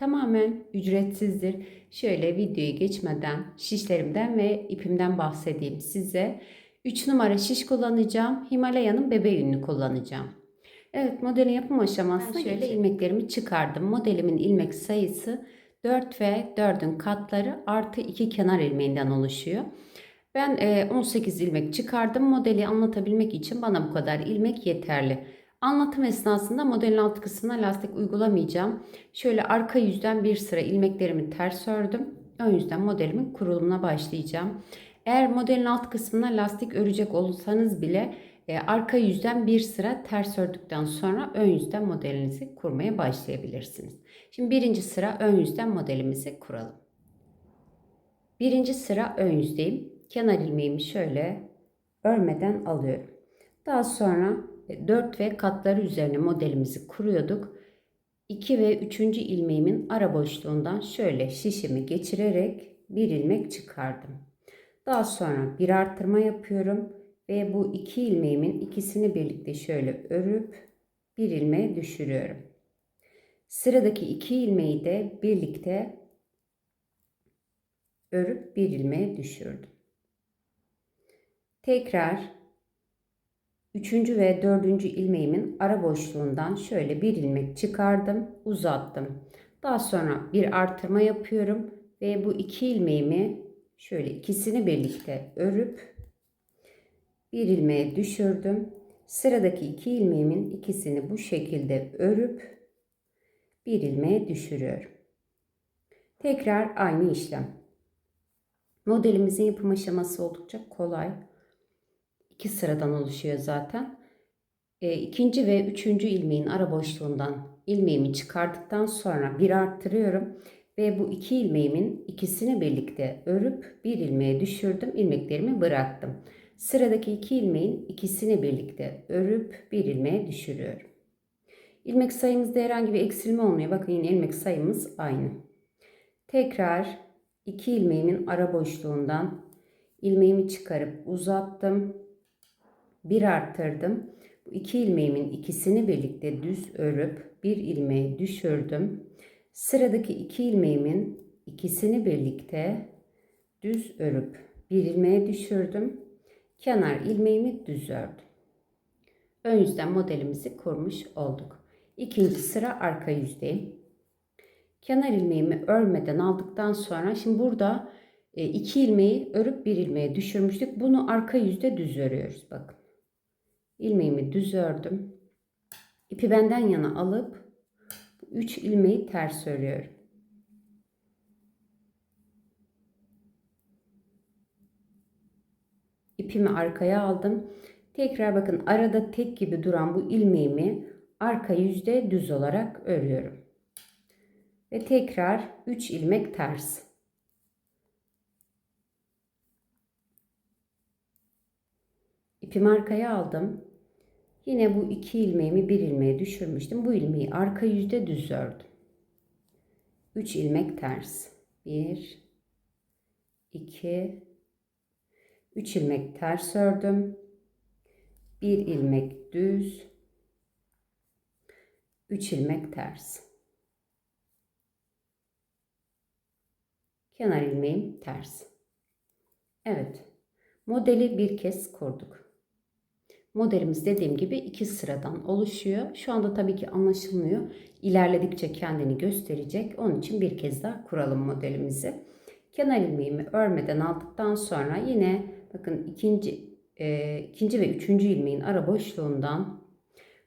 tamamen ücretsizdir. Şöyle videoyu geçmeden şişlerimden ve ipimden bahsedeyim size. 3 numara şiş kullanacağım. Himalaya'nın bebe yününü kullanacağım. Evet modelin yapım aşamasında şöyle ilmeklerimi çıkardım. Modelimin ilmek sayısı 4 ve 4'ün katları artı 2 kenar ilmeğinden oluşuyor. Ben e, 18 ilmek çıkardım. Modeli anlatabilmek için bana bu kadar ilmek yeterli. Anlatım esnasında modelin alt kısmına lastik uygulamayacağım. Şöyle arka yüzden bir sıra ilmeklerimi ters ördüm. Ön yüzden modelimin kurulumuna başlayacağım. Eğer modelin alt kısmına lastik örecek olursanız bile e, arka yüzden bir sıra ters ördükten sonra ön yüzden modelinizi kurmaya başlayabilirsiniz. Şimdi birinci sıra ön yüzden modelimizi kuralım. Birinci sıra ön yüzdeyim. Kenar ilmeğimi şöyle örmeden alıyorum. Daha sonra 4 ve katları üzerine modelimizi kuruyorduk. 2 ve 3. ilmeğimin ara boşluğundan şöyle şişimi geçirerek bir ilmek çıkardım. Daha sonra bir artırma yapıyorum ve bu iki ilmeğimin ikisini birlikte şöyle örüp bir ilmeğe düşürüyorum. Sıradaki iki ilmeği de birlikte örüp bir ilmeğe düşürdüm. Tekrar üçüncü ve dördüncü ilmeğimin ara boşluğundan şöyle bir ilmek çıkardım, uzattım. Daha sonra bir artırma yapıyorum ve bu iki ilmeğimi şöyle ikisini birlikte örüp bir ilmeğe düşürdüm. Sıradaki iki ilmeğimin ikisini bu şekilde örüp bir ilmeğe düşürüyorum. Tekrar aynı işlem. Modelimizin yapım aşaması oldukça kolay. İki sıradan oluşuyor zaten. E, ikinci ve üçüncü ilmeğin ara boşluğundan ilmeğimi çıkardıktan sonra bir arttırıyorum. Ve bu iki ilmeğimin ikisini birlikte örüp bir ilmeğe düşürdüm. ilmeklerimi bıraktım. Sıradaki iki ilmeğin ikisini birlikte örüp bir ilmeğe düşürüyorum. İlmek sayımızda herhangi bir eksilme olmuyor. Bakın yine ilmek sayımız aynı. Tekrar iki ilmeğimin ara boşluğundan ilmeğimi çıkarıp uzattım. Bir arttırdım. Bu iki ilmeğimin ikisini birlikte düz örüp bir ilmeğe düşürdüm. Sıradaki iki ilmeğimin ikisini birlikte düz örüp bir ilmeğe düşürdüm. Kenar ilmeğimi düz ördüm. Ön yüzden modelimizi kurmuş olduk. İkinci sıra arka yüzdeyim. Kenar ilmeğimi örmeden aldıktan sonra şimdi burada e, iki ilmeği örüp bir ilmeğe düşürmüştük. Bunu arka yüzde düz örüyoruz. Bakın. İlmeğimi düz ördüm. İpi benden yana alıp 3 ilmeği ters örüyorum. İpimi arkaya aldım. Tekrar bakın arada tek gibi duran bu ilmeğimi arka yüzde düz olarak örüyorum. Ve tekrar 3 ilmek ters. İpimi arkaya aldım. Yine bu iki ilmeğimi bir ilmeğe düşürmüştüm. Bu ilmeği arka yüzde düz ördüm. 3 ilmek ters. 1 2 3 ilmek ters ördüm. 1 ilmek düz. 3 ilmek ters. Kenar ilmeğim ters. Evet. Modeli bir kez kurduk. Modelimiz dediğim gibi iki sıradan oluşuyor. Şu anda tabii ki anlaşılmıyor. İlerledikçe kendini gösterecek. Onun için bir kez daha kuralım modelimizi. Kenar ilmeğimi örmeden aldıktan sonra yine bakın ikinci e, ikinci ve üçüncü ilmeğin ara boşluğundan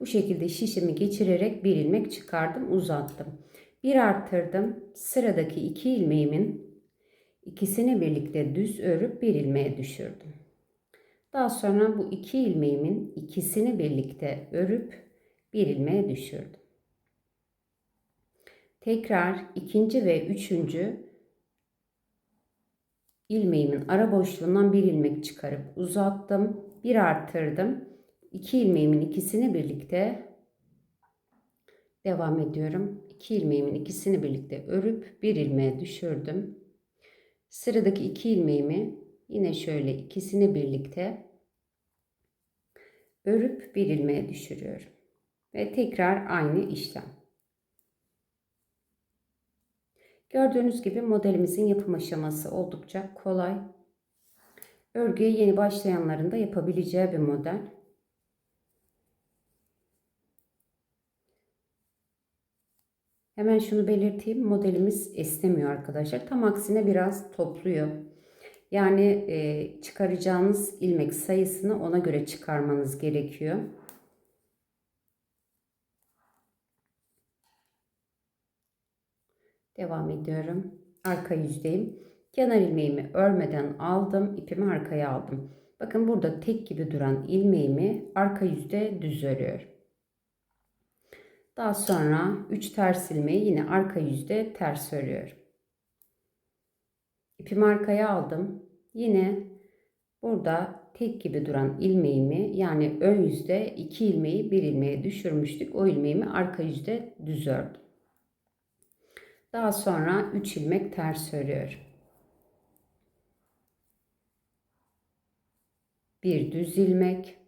bu şekilde şişimi geçirerek bir ilmek çıkardım, uzattım. Bir arttırdım. Sıradaki iki ilmeğimin ikisini birlikte düz örüp bir ilmeğe düşürdüm. Daha sonra bu iki ilmeğimin ikisini birlikte örüp bir ilmeğe düşürdüm. Tekrar ikinci ve üçüncü ilmeğimin ara boşluğundan bir ilmek çıkarıp uzattım. Bir arttırdım. İki ilmeğimin ikisini birlikte devam ediyorum. İki ilmeğimin ikisini birlikte örüp bir ilmeğe düşürdüm. Sıradaki iki ilmeğimi yine şöyle ikisini birlikte örüp bir ilmeğe düşürüyorum. Ve tekrar aynı işlem. Gördüğünüz gibi modelimizin yapım aşaması oldukça kolay. Örgüye yeni başlayanların da yapabileceği bir model. Hemen şunu belirteyim. Modelimiz esnemiyor arkadaşlar. Tam aksine biraz topluyor. Yani e, çıkaracağınız ilmek sayısını ona göre çıkarmanız gerekiyor. Devam ediyorum. Arka yüzdeyim. Kenar ilmeğimi örmeden aldım. ipimi arkaya aldım. Bakın burada tek gibi duran ilmeğimi arka yüzde düz örüyorum. Daha sonra 3 ters ilmeği yine arka yüzde ters örüyorum. İpimi arkaya aldım. Yine burada tek gibi duran ilmeğimi yani ön yüzde 2 ilmeği bir ilmeğe düşürmüştük. O ilmeğimi arka yüzde düz ördüm. Daha sonra 3 ilmek ters örüyorum. Bir düz ilmek.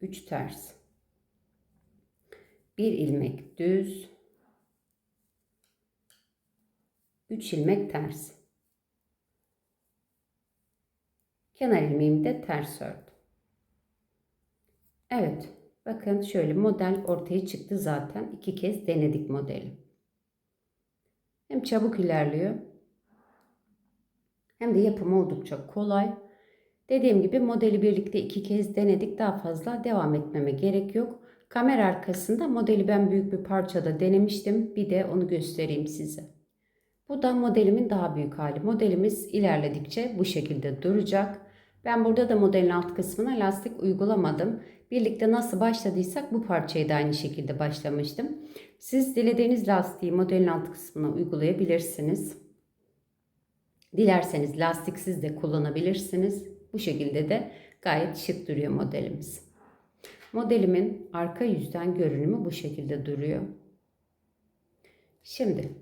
Üç ters. Bir ilmek düz. Üç ilmek ters. Kenar ilmeğimi de ters ördüm. Evet. Bakın şöyle model ortaya çıktı zaten. İki kez denedik modeli. Hem çabuk ilerliyor. Hem de yapımı oldukça kolay. Dediğim gibi modeli birlikte iki kez denedik. Daha fazla devam etmeme gerek yok. Kamera arkasında modeli ben büyük bir parçada denemiştim. Bir de onu göstereyim size. Bu da modelimin daha büyük hali. Modelimiz ilerledikçe bu şekilde duracak. Ben burada da modelin alt kısmına lastik uygulamadım. Birlikte nasıl başladıysak bu parçayı da aynı şekilde başlamıştım. Siz dilediğiniz lastiği modelin alt kısmına uygulayabilirsiniz. Dilerseniz lastiksiz de kullanabilirsiniz. Bu şekilde de gayet şık duruyor modelimiz. Modelimin arka yüzden görünümü bu şekilde duruyor. Şimdi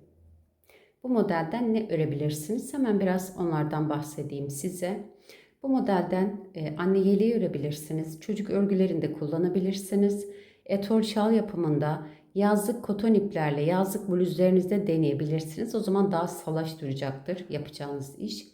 bu modelden ne örebilirsiniz? Hemen biraz onlardan bahsedeyim size. Bu modelden e, anne yeleği örebilirsiniz. Çocuk örgülerinde kullanabilirsiniz. Etol şal yapımında yazlık koton iplerle yazlık bluzlarınızda deneyebilirsiniz. O zaman daha salaş duracaktır yapacağınız iş.